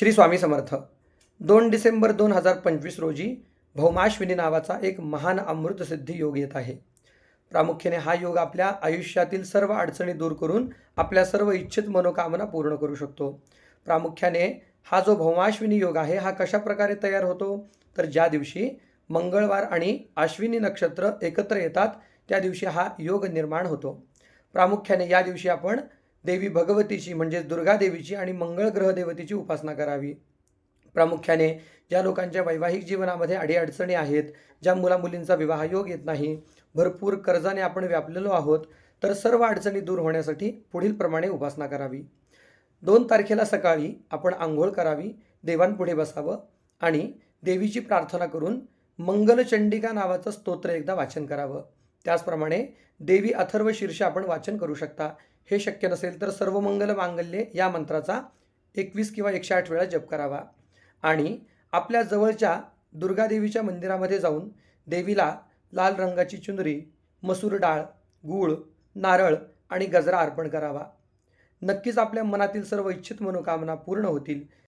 श्री स्वामी समर्थ. दोन डिसेंबर दोन हजार पंचवीस रोजी भौमाश्विनी नावाचा एक महान अमृतसिद्धी योग येत आहे. प्रामुख्याने हा योग आपल्या आयुष्यातील सर्व अडचणी दूर करून आपल्या सर्व इच्छित मनोकामना पूर्ण करू शकतो. प्रामुख्याने हा जो भौमाश्विनी योग आहे हा कशा प्रकारे तयार होतो? तर ज्या दिवशी मंगळवार आणि अश्विनी नक्षत्र एकत्र येतात त्या दिवशी हा योग निर्माण होतो. प्रामुख्याने या दिवशी आपण देवी भगवतीची म्हणजेच दुर्गादेवीची आणि मंगळ ग्रहदेवतेची उपासना करावी. प्रामुख्याने ज्या लोकांच्या वैवाहिक जीवनामध्ये अडीअडचणी आहेत ज्या मुलामुलींचा विवाह योग येत नाही भरपूर कर्जाने आपण व्यापलेलो आहोत तर सर्व अडचणी दूर होण्यासाठी पुढील प्रमाणे उपासना करावी. दोन तारखेला सकाळी आपण आंघोळ करावी देवांपुढे बसावं आणि देवीची प्रार्थना करून मंगलचंडिका नावाचं स्तोत्र एकदा वाचन करावं. त्याचप्रमाणे देवी अथर्व शीर्ष आपण वाचन करू शकता. हे शक्य नसेल तर सर्व मंगल मांगल्ये या मंत्राचा एकवीस किंवा एकशे आठ वेळा जप करावा. आणि आपल्या जवळच्या दुर्गादेवीच्या मंदिरामध्ये जाऊन देवीला लाल रंगाची चुनरी मसूर डाळ गूळ नारळ आणि गजरा अर्पण करावा. नक्कीच आपल्या मनातील सर्व इच्छित मनोकामना पूर्ण होतील.